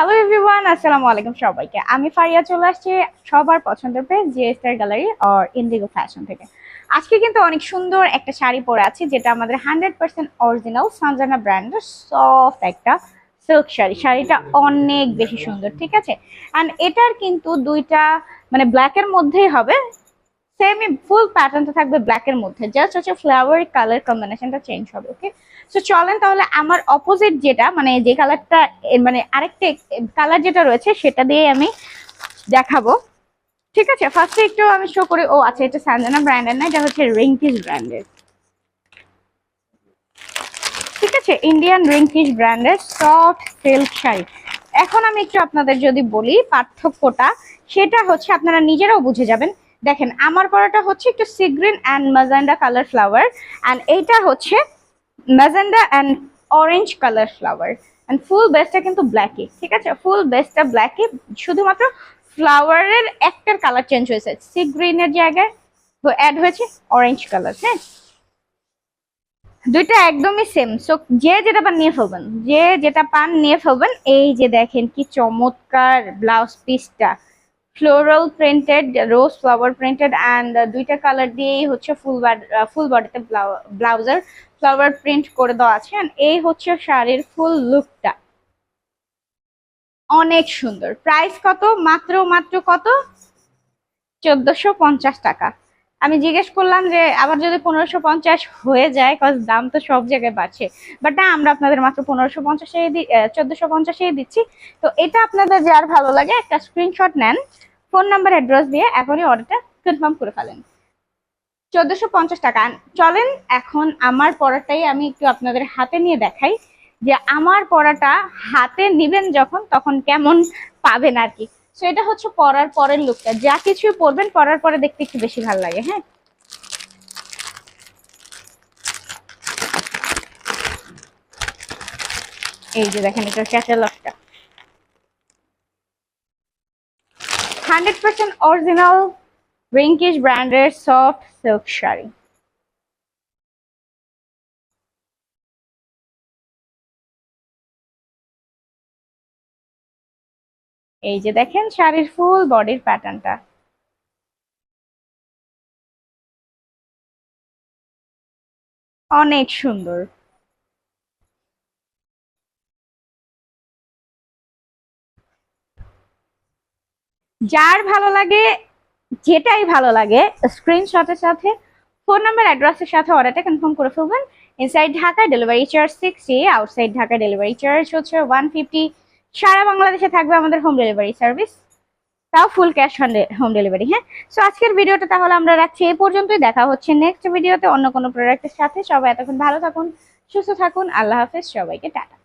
Hello everyone আসসালামু আলাইকুম সবাইকে। আমি ফারিয়া চলে আসছি সবার পছন্দের পেজ জিএসআর গ্যালারি আর ইন্ডিগো ফ্যাশন থেকে। আজকে কিন্তু অনেক সুন্দর একটা শাড়ি পরে আছি, যেটা আমাদের হান্ড্রেড পার্সেন্ট অরিজিনাল সানজানা ব্র্যান্ডের সফট একটা সিল্ক শাড়ি। শাড়িটা অনেক বেশি সুন্দর, ঠিক আছে? অ্যান্ড এটার কিন্তু দুইটা মানে ব্ল্যাকের মধ্যেই হবে সেমই ফুল প্যাটার্নটা থাকবে ব্ল্যাকের মধ্যে। জাস্ট হচ্ছে ফ্লাওয়ার কালার কম্বিনেশনটা চেঞ্জ হবে ওকে সো চলেন তাহলে আমার অপোজিট যেটা মানে যে কালারটা মানে আরেকটা কালার যেটা রয়েছে, সেটা দিয়ে আমি দেখাবো। ঠিক আছে? ফার্স্টে একটু আমি শো করি। ও আচ্ছা এটা স্যান্ডানা ব্র্যান্ডের না, এটা হচ্ছে রিঙ্কিস ব্র্যান্ডের ঠিক আছে? ইন্ডিয়ান রিঙ্কিস ব্র্যান্ডের সফট সিল্ক শাড়ি। এখন আমি একটু আপনাদের যদি বলি পার্থক্যটা, সেটা হচ্ছে আপনারা নিজেরাও বুঝে যাবেন দেখেন, আমার পরাটা হচ্ছে একটু sea green and magenta colour flower and এইটা হচ্ছে magenta and orange colour flower and full বেসটা কিন্তু ব্ল্যাকই ঠিক আছে? ফুল বেসটা ব্ল্যাকই শুধুমাত্র ফ্লাওয়ারের একটার কালার চেঞ্জ হয়েছে সি গ্রিনের জায়গায়। অ্যাড হয়েছে অরেঞ্জ কালার হ্যাঁ? দুইটা একদমই সেম সো যে যেটা পান নিয়ে ফেলবেন, যে যেটা পান নিয়ে ফেলবেন, এই যে দেখেন কি চমৎকার ব্লাউজ পিসটা floral printed rose flower printed and দুইটা কালার দিয়েই হচ্ছে ফুল ফুল বডিতে ব্লাউজার ফ্লাওয়ার প্রিন্ট করে দেওয়া আছে। And এই হচ্ছে শাড়ির ফুল লুকটা অনেক সুন্দর। প্রাইস কত? মাত্র মাত্র কত? চোদ্দশো টাকা। আমি জিজ্ঞেস করলাম যে, আবার যদি পনেরোশো পঞ্চাশ হয়ে যায় কজ দাম তো সব জায়গায় বাড়ছে। বাট না, আমরা আপনাদের মাত্র পনেরোশো পঞ্চাশে চোদ্দশো পঞ্চাশেই দিচ্ছি। তো এটা আপনাদের যার ভালো লাগে, একটা স্ক্রিনশট নেন। ফোন নাম্বার, অ্যাড্রেস দিয়ে এখনই অর্ডারটা কনফার্ম করে ফেলেন। চোদ্দশো পঞ্চাশ টাকা। চলেন, এখন আমার পড়াটাই আমি একটু আপনাদের হাতে নিয়ে দেখাই যে আমার পড়াটা হাতে নিবেন যখন, তখন কেমন পাবেন আর কি। সো এটা হচ্ছে পরার পরের লুকটা যা কিছু পরবেন পরার পরে দেখতে একটু বেশি ভালো লাগে হ্যাঁ? এই যে দেখেন, এটা ক্যাটালগটা হান্ড্রেড পার্সেন্ট অরিজিনাল রিঙ্কিশ ব্র্যান্ডের সফট সিল্ক শাড়ি এই যে দেখেন শাড়ির ফুল বডির প্যাটার্নটা অনেক সুন্দর। যার ভালো লাগে, যেটাই ভালো লাগে স্ক্রিনশটের সাথে ফোন নাম্বার অ্যাড্রেসের সাথে অর্ডারটা কনফার্ম করে ফেলবেন। Inside Dhaka delivery charge sixty outside Dhaka delivery charge হচ্ছে ওয়ান ফিফটি সারা বাংলাদেশে থাকবে আমাদের হোম ডেলিভারি সার্ভিস তাও full cash on home delivery হ্যাঁ? সো আজকের ভিডিওটা তাহলে আমরা রাখছি এই পর্যন্তই। দেখা হচ্ছে নেক্সট ভিডিওতে অন্য কোনো প্রোডাক্টের সাথে। সবাই এতক্ষণ ভালো থাকুন, সুস্থ থাকুন। আল্লাহ হাফেজ। সবাইকে টাটা।